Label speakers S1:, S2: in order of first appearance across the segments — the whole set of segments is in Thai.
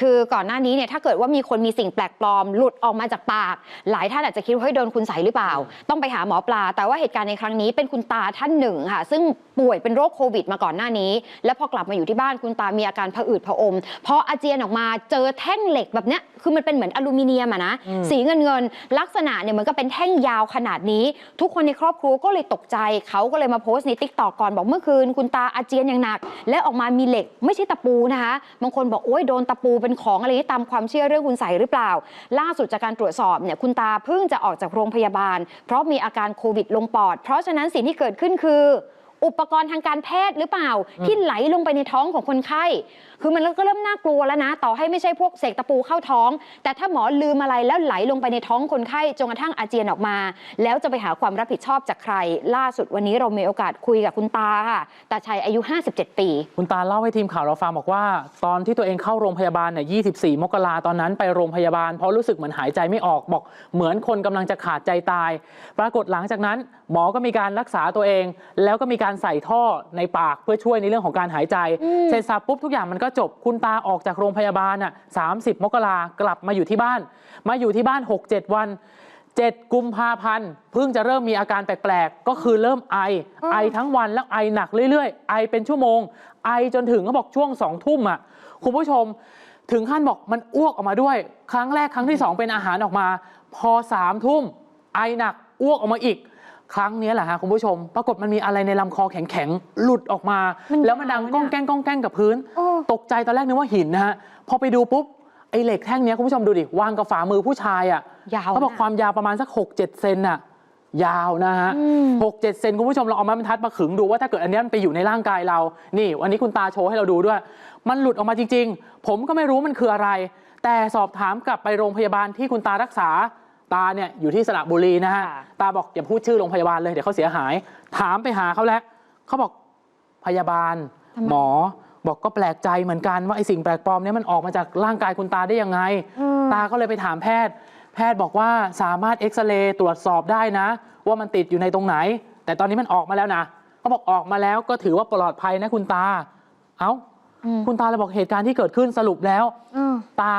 S1: คือก่อนหน้านี้เนี่ยถ้าเกิดว่ามีคนมีสิ่งแปลกปลอม หลุดออกมาจากปาก หลายท่านอาจจะคิดว่าเฮ้ยโดนคุณใสหรือเปล่า ต้องไปหาหมอปลา แต่ว่าเหตุการณ์ในครั้งนี้เป็นคุณตาท่านหนึ่งค่ะ ซึ่งป่วยเป็นโรคโควิดมาก่อนหน้านี้ แล้วพอกลับมาอยู่ที่บ้านคุณตามีอาการผะอืดผะอมพออาเจียนออกมาเจอแท่งเหล็กแบบเนี้ยคือมันเป็นเหมือนอลูมิเนียมอะนะ
S2: อืม
S1: สีเงินเงินๆลักษณะเนี่ยเหมือนก็เป็นแท่งยาวขนาดนี้ ทุกคนในครอบครัวก็เลยตกใจเขาก็เลยมาโพสต์ในติ๊กต็อกก่อนบอกเมื่อคืน คุณตาอาเจียนอย่างหนัก และออกมามีเหล็กไม่ใช่ตะปูนะคะบางคนบอกโอ้ยโดนตะปูเป็นของอะไรที่ตามความเชื่อเรื่องคุณใสหรือเปล่า ล่าสุดจากการตรวจสอบเนี่ยคุณตาเพิ่งจะออกจากโรงพยาบาล เพราะมีอาการโควิดลงปอด เพราะฉะนั้นสิ่งที่เกิดขึ้นคือ อุปกรณ์ทางการแพทย์หรือเปล่า ที่ไหลลงไปในท้องของคนไข้ คือมันก็เริ่มน่ากลัวแล้วนะ ต่อให้ไม่ใช่พวกเสกตะปูเข้าท้อง แต่ถ้าหมอลืมอะไรแล้วไหลลงไปในท้องคนไข้จนกระทั่งอาเจียนออกมา แล้วจะไปหาความรับผิดชอบจากใคร ล่าสุดวันนี้เรามีโอกาสคุยกับคุณตาค่ะตาชัยอายุ 57 ปี
S2: คุณตาเล่าให้ทีมข่าวเราฟังบอกว่า ตอนที่ตัวเองเข้าโรงพยาบาลเนี่ย24 มกราตอนนั้นไปโรงพยาบาลเพราะรู้สึกเหมือนหายใจไม่ออกบอก เหมือนคนกำลังจะขาดใจตาย ปรากฏหลังจากนั้นหมอก็มีการรักษาตัวเอง แล้วก็มีการใส่ท่อในปากเพื่อช่วยในเรื่องของการหายใจ
S1: อืม
S2: เสร็จสับปุ๊บทุกอย่างมันก็จบคุณตาออกจากโรงพยาบาลอะ30มกรากลับมาอยู่ที่บ้าน มาอยู่ที่บ้าน 6-7 วัน7กุมภาพันธ์เพิ่งจะเริ่มมีอาการแปลกๆ ก็คือเริ่มไอ
S1: อืม
S2: ไอทั้งวันแล้วไอหนักเรื่อยๆ ไอเป็นชั่วโมง ไอจนถึงเขาบอกช่วงสองทุ่มอะคุณผู้ชมถึงขั้นบอกมันอ้วกออกมาด้วย ครั้งแรกครั้งที่สองเป็นอาหารออกมา พอสามทุ่มไอหนักอ้วกออกมาอีก ครั้งนี้แหละฮะคุณผู้ชม ปรากฏมันมีอะไรในลำคอแข็งๆ หลุดออกมา
S1: มัน
S2: แล้วมันดัง
S1: ยาวนะ
S2: ก้องแก้งก้องแก้งกับพื้น
S1: โอ้
S2: ตกใจตอนแรกนึกว่าหินนะฮะ พอไปดูปุ๊บ ไอ้เหล็กแท่งเนี้ยคุณผู้ชมดูดิ วางกับฝ่ามือผู้ชายอะ
S1: ยาว
S2: เขาบอก
S1: นะ
S2: ความยาวประมาณสัก 6 7 เซนน่ะ ยาวนะฮะ
S1: อืม
S2: หกเจ็ดเซนคุณผู้ชมเราเอาไม้บรรทัดมาขึงดูว่าถ้าเกิดอันเนี้ยมันไปอยู่ในร่างกายเรา นี่ วันนี้คุณตาโชว์ให้เราดูด้วย มันหลุดออกมาจริง ๆ ผมก็ไม่รู้มันคืออะไร แต่สอบถามกลับไปโรงพยาบาลที่คุณตารักษา ตาเนี่ยอยู่ที่สระบุรีนะฮะ
S1: ค่ะ
S2: ตาบอกอย่าพูดชื่อโรงพยาบาลเลยเดี๋ยวเขาเสียหาย ถามไปหาเขาแล้วเขาบอกพยาบาล
S1: ทำไม
S2: หมอ บอกก็แปลกใจเหมือนกันว่าไอ้สิ่งแปลกปลอมเนี้มันออกมาจากร่างกายคุณตาได้ยังไง
S1: อืม
S2: ตาก็เลยไปถามแพทย์ แพทย์บอกว่าสามารถเอ็กซเรย์ตรวจสอบได้นะ ว่ามันติดอยู่ในตรงไหน แต่ตอนนี้มันออกมาแล้วนะเขาบอกออกมาแล้วก็ถือว่าปลอดภัยนะคุณตา เอ้า
S1: อืม
S2: คุณตาเลยบอกเหตุการณ์ที่เกิดขึ้นสรุปแล้ว
S1: อืม
S2: ตา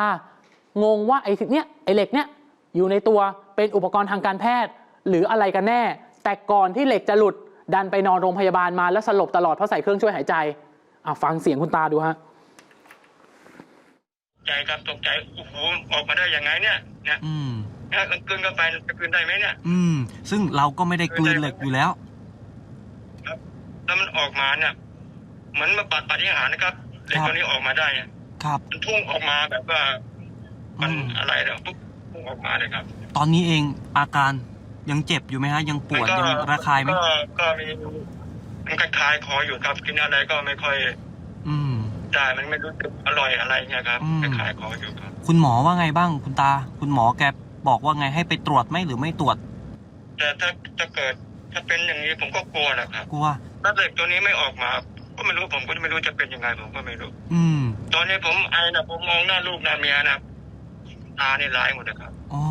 S2: งงว่าไอ้สิ่งเนี้ยไอ้เหล็กเนี้ย อยู่ในตัวเป็นอุปกรณ์ทางการแพทย์ หรืออะไรกันแน่ แต่ก่อนที่เหล็กจะหลุดดันไปนอนโรงพยาบาลมาแล้วสลบตลอดเพราะใส่เครื่องช่วยหายใจอะฟังเสียงคุณตาดูฮะ
S3: ใจครับตกใจโอ้โหออกมาได้ยังไงเนี่ยเนี่ย
S4: อืม
S3: ถ้ากลืนเข้าไปจะกลืนได้ไหมเนี่ย
S4: อืม ซึ่งเราก็ไม่ได้กลืนเหล็กอยู่แล้ว
S3: แล้วมันออกมาเนี่ยเหมือนมาปัดปฏิหารย์นะครับเด็ก
S4: ครับ
S3: ตัวนี้ออกมาได้อะ
S4: ครับ
S3: มันพุ่งออกมาแบบว่า มัน
S4: อืม
S3: อะไรเนี่ยปุ๊บ พุ่งออกมาเลยครับ
S4: ตอนนี้เองอาการยังเจ็บอยู่ไหมฮะ ยังปวด
S3: มันก็
S4: ยังระคายไหม
S3: ก็ก็มีมันคลายๆคออยู่ครับกินอะไรก็ไม่ค่อย
S4: อืม
S3: ได้มันไม่รู้สึกอร่อยอะไรเงี้ยครับ
S4: อืม
S3: คลายๆคออยู่ครับ
S4: คุณหมอว่าไงบ้างคุณตา คุณหมอแกบอกว่าไงให้ไปตรวจไหมหรือไม่ตรวจ
S3: แต่ถ้าถ้าเกิดถ้าเป็นอย่างนี้ผมก็กลัวนะครับ
S4: กลัว
S3: ถ้าเด็กตัวนี้ไม่ออกมา ก็ไม่รู้ผมก็ไม่รู้จะเป็นยังไงผมก็ไม่รู้
S4: อืม
S3: ตอนนี้ผมไอนะผมมองหน้าลูกหน้าเมียนะ ตานี่ร้ายหมดนะครับ
S4: อ๋อ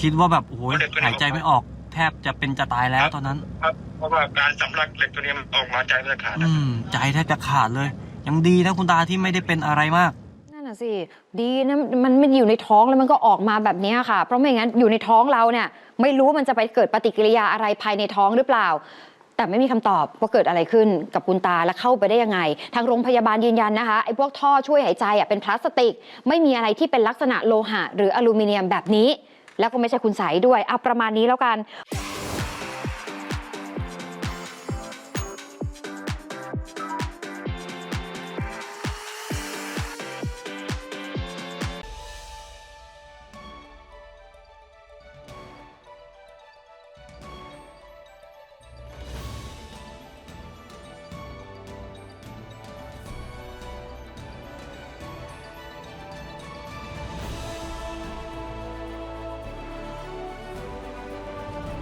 S4: คิดว่าแบบโอ้โห
S3: เด็กตัวนี้
S4: หายใจไม่ออก แทบจะเป็นจะตายแล้วตอนนั้น
S3: ครับ เพราะว่าการสำลักเหล็กตัวนี้มันออกมาใจมันจะขาด
S4: อื
S3: นะครับ
S4: มใจแทบจะขาดเลย ยังดีนะคุณตาที่ไม่ได้เป็นอะไรมาก
S1: นั่นน่ะสิ ดีนะมันไม่อยู่ในท้องแล้วมันก็ออกมาแบบนี้ค่ะ เพราะไม่งั้นอยู่ในท้องเราเนี่ย ไม่รู้ว่ามันจะไปเกิดปฏิกิริยาอะไรภายในท้องหรือเปล่า แต่ไม่มีคำตอบว่าเกิดอะไรขึ้นกับคุณตาและเข้าไปได้ยังไง ทางโรงพยาบาลยืนยันนะคะไอ้พวกท่อช่วยหายใจอะเป็นพลาสติก ไม่มีอะไรที่เป็นลักษณะโลหะ หรืออลูมิเนียมแบบนี้ แล้วก็ไม่ใช่คุณใสด้วยเอาประมาณนี้แล้วกัน